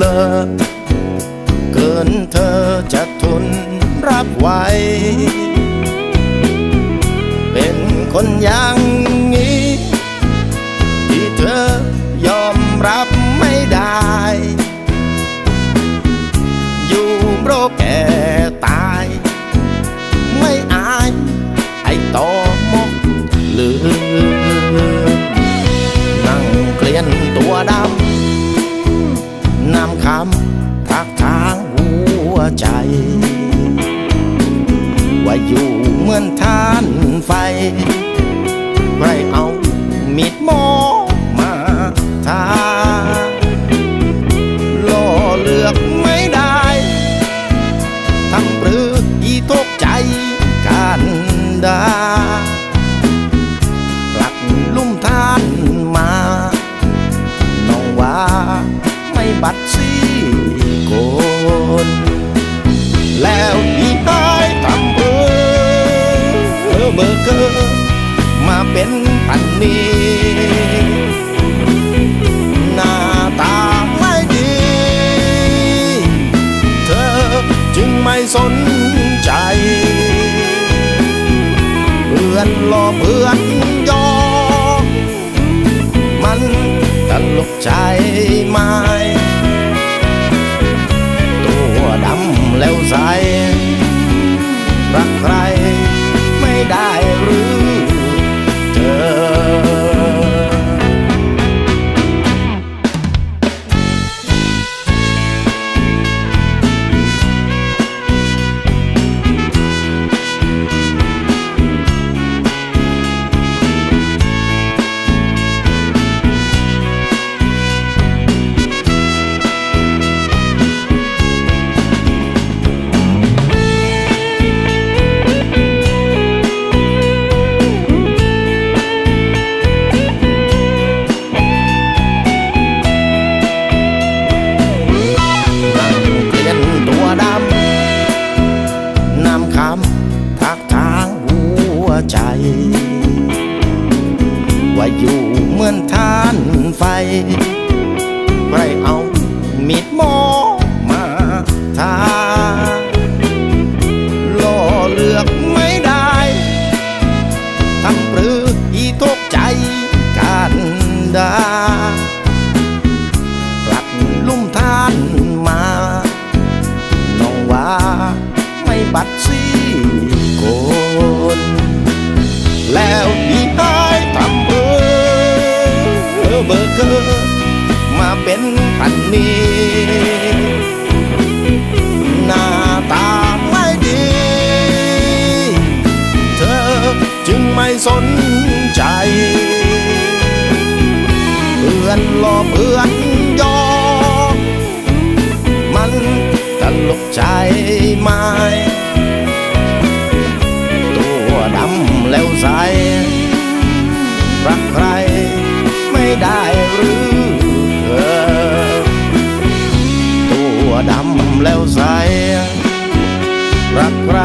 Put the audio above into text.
เลิศเกินเธอจะทนรับไหวเป็นคนอย่างนี้ ที่เธอยอมรับไม่ได้ อยู่โรคแก่ ว่าอยู่เหมือนทานไฟ ใครเอามีดหมอมาทาล่อเลือกไม่ได้ทำปรืออีทกใจกันดาปลักลุ่มทานมา น้องว่าไม่บัดซี แล้วอีตายทำเบอเบอร์เกอร์มาเป็นปันนี้หน้าตาไม่ดี เธอจึงไม่สนใจ เพื่อนรอเพื่อนยอ ใครเอามีดหมอ เป็นปันนี้ หน้าตาไม่ดี เธอจึงไม่สนใจ เพื่อนรอเพื่อนยอมมันตลกใจไหมตัวดำแล้วใส แล้วใสรักใคร